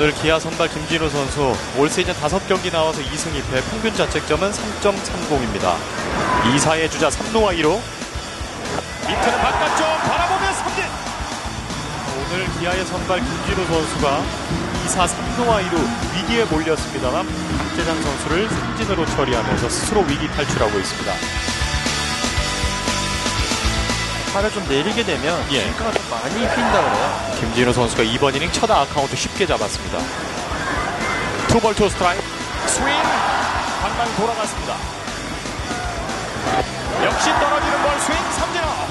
오늘 기아 선발 김진우 선수 올 시즌 5경기 나와서 2승 2패 평균 자책점은 3.30입니다. 2사의 주자 3루와 2루 밑에는 바깥쪽 바라보며 삼진 오늘 기아의 선발 김진우 선수가 2사 3루와 2루 위기에 몰렸습니다만 박재장 선수를 삼진으로 처리하면서 스스로 위기 탈출하고 있습니다. 팔을 좀 내리게 되면 예. 싱크가 좀 많이 휜다 그래요. 김진우 선수가 이번 이닝 첫 아카운트 쉽게 잡았습니다. 투볼 투 스트라이크 스윙 방망이 돌아갔습니다. 역시 떨어지는 볼 스윙 삼진아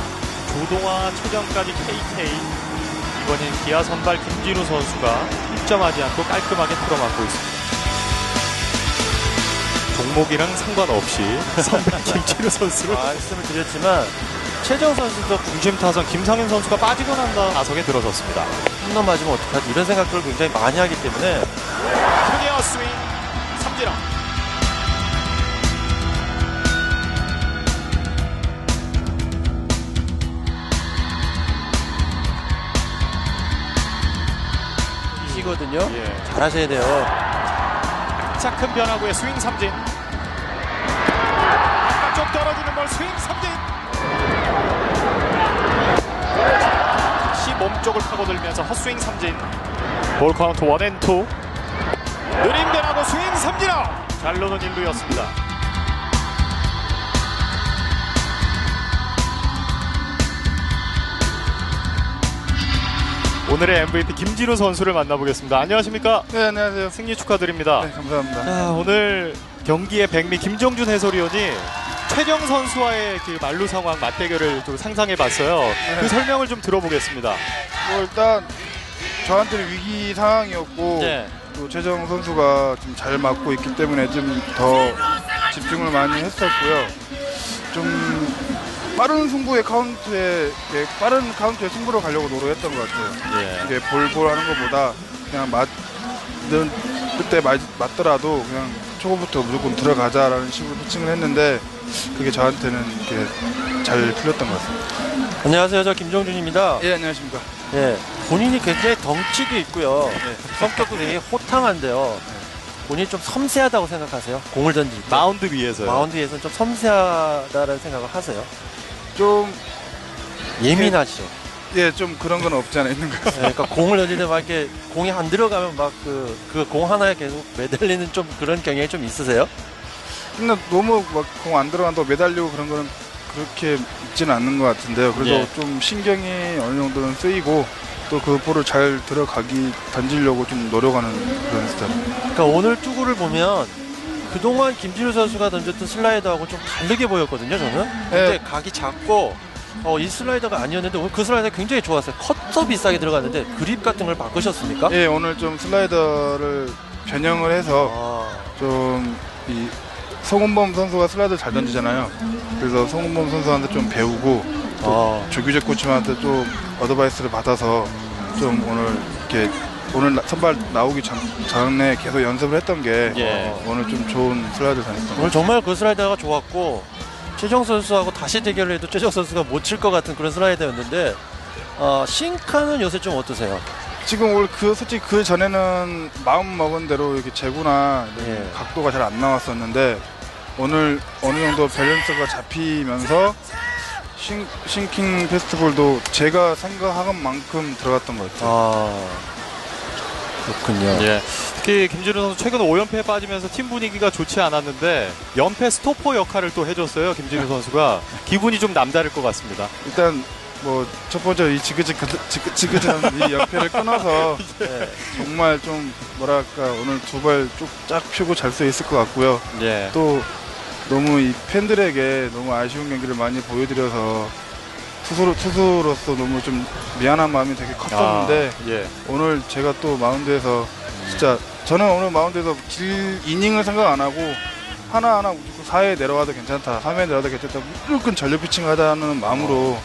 조동화 최정까지 KK 이번 이닝 기아 선발 김진우 선수가 1점하지 않고 깔끔하게 틀어막고 있습니다. 종목이랑 상관없이 선발 김진우 선수를 말씀을 드렸지만 최정 선수도 중심 타선 김상현 선수가 빠지고 난 다음 타석에 들어섰습니다. 홈런 맞으면 어떡하지 이런 생각들을 굉장히 많이 하기 때문에 클리어 스윙 삼진아 이시거든요. 예. 잘하셔야 돼요. 자, 큰 변화구의 스윙 삼진. 바깥쪽 떨어지는 볼 스윙 삼진. 몸쪽을 파고들면서 헛스윙 삼진. 볼 카운트 원앤투. 느린 변화구 스윙 삼진아. 잘 노는 일루였습니다. 오늘의 MVP 김진우 선수를 만나보겠습니다. 안녕하십니까? 네, 안녕하세요. 승리 축하드립니다. 네, 감사합니다. 자, 오늘 경기의 백미 김정준 해설위원이 최정 선수와의 그 말루 상황 맞대결을 좀 상상해 봤어요. 그 설명을 좀 들어보겠습니다. 뭐 일단 저한테는 위기 상황이었고 네. 또 최정 선수가 좀 잘 맞고 있기 때문에 좀 더 집중을 많이 했었고요. 좀 빠른 승부의 카운트에 이렇게 빠른 카운트의 승부로 가려고 노력했던 것 같아요. 예. 이게 볼볼 하는 것보다 그냥 맞는 그때 맞, 맞더라도 그냥 초반부터 무조건 들어가자라는 식으로 피칭을 했는데 그게 저한테는 이렇게 잘 풀렸던 것 같습니다. 안녕하세요. 저 김정준입니다. 예, 안녕하십니까. 예. 본인이 굉장히 덩치도 있고요. 성격도 되게 호탕한데요. 본인이 좀 섬세하다고 생각하세요? 공을 던질 때. 마운드 위에서요. 마운드에서는 좀 섬세하다는 생각을 하세요. 좀 예민하죠. 예, 좀 그런 건 없지 않아 있는 것 같아요. 예, 그러니까 공을 던질 때 막 이렇게 공이 안 들어가면 막 그 그 공 하나에 계속 매달리는 좀 그런 경향이 좀 있으세요? 근데 너무 막 공 안 들어간다고 매달리고 그런 거는 그렇게 있지는 않는 것 같은데요. 그래도 예. 좀 신경이 어느 정도는 쓰이고 또 그 볼을 잘 들어가기 던지려고 좀 노력하는 그런 스타일. 그러니까 오늘 투구를 보면 그동안 김진우 선수가 던졌던 슬라이더하고 좀 다르게 보였거든요, 저는. 근데 네. 각이 작고 어, 이 슬라이더가 아니었는데 오늘 그 슬라이더 굉장히 좋았어요. 컷도 비싸게 들어갔는데 그립 같은 걸 바꾸셨습니까? 예, 오늘 좀 슬라이더를 변형을 해서 아, 좀이 송은범 선수가 슬라이더 잘 던지잖아요. 그래서 송은범 선수한테 좀 배우고 또 아, 조규재 코치한테 좀 어드바이스를 받아서 좀 오늘 이렇게 오늘 나- 선발 나오기 전, 전에 계속 연습을 했던 게 예. 어, 오늘 좀 좋은 슬라이드 다녔던 것 오늘 정말 그 슬라이더가 좋았고 최정 선수하고 다시 대결을 해도 최정 선수가 못 칠 것 같은 그런 슬라이더였는데 어, 싱카는 요새 좀 어떠세요? 지금 오늘 그 솔직히 그 전에는 마음 먹은 대로 이렇게 이런 예. 각도가 잘 안 나왔었는데 오늘 어느 정도 밸런스가 잡히면서 싱, 싱킹 페스티벌도 제가 생각한 만큼 들어갔던 것 같아요. 아, 그렇군요. 예. 특히 김진우 선수 최근 5연패에 빠지면서 팀 분위기가 좋지 않았는데 연패 스토퍼 역할을 또 해줬어요. 김진우 선수가 기분이 좀 남다를 것 같습니다. 일단 뭐 첫 번째 이 지그지그 지그- 지그지한 이 연패를 끊어서 네. 정말 좀 뭐랄까 오늘 두 발 쫙 펴고 잘 수 있을 것 같고요. 예. 또 너무 이 팬들에게 너무 아쉬운 경기를 많이 보여드려서 투수로 투수로서 너무 좀 미안한 마음이 되게 컸었는데 아, 예. 오늘 제가 또 마운드에서 진짜 저는 오늘 마운드에서 길 이닝을 생각 안 하고 하나하나 무조건 4회 내려와도 괜찮다, 3회 내려와도 괜찮다, 무조건 전력 피칭 하다는 마음으로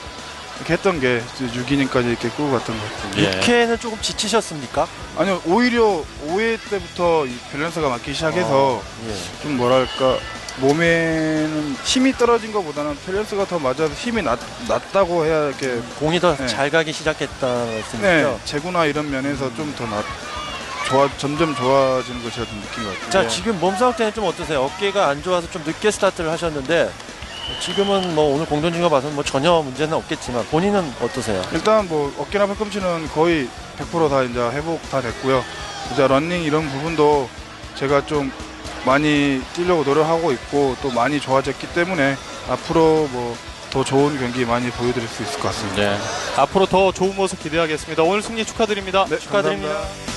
이렇게 했던 게 6이닝까지 이렇게 끌고 갔던 것 같아요. 예. 6회는 조금 지치셨습니까? 아니요, 오히려 5회 때부터 이 밸런스가 맞기 시작해서 예. 좀 뭐랄까 몸에는 힘이 떨어진 것보다는 밸런스가 더 맞아서 힘이 낮, 낮다고 해야 이렇게 공이 더 네. 잘 가기 시작했다 네, 말씀이죠? 재구나 이런 면에서 좀더 좋아 점점 좋아지는 걸 제가 좀 느낀 것 같아요. 자 네. 지금 몸 상태는 좀 어떠세요? 어깨가 안 좋아서 좀 늦게 스타트를 하셨는데 지금은 뭐 오늘 공전진 거 봐서는 뭐 전혀 문제는 없겠지만 본인은 어떠세요? 일단 뭐 어깨나 팔꿈치는 거의 100%다 이제 회복 다 됐고요. 이제 런닝 이런 부분도 제가 좀 많이 뛰려고 노력하고 있고 또 많이 좋아졌기 때문에 앞으로 뭐 더 좋은 경기 많이 보여드릴 수 있을 것 같습니다. 네. 앞으로 더 좋은 모습 기대하겠습니다. 오늘 승리 축하드립니다. 네, 축하드립니다. 감사합니다.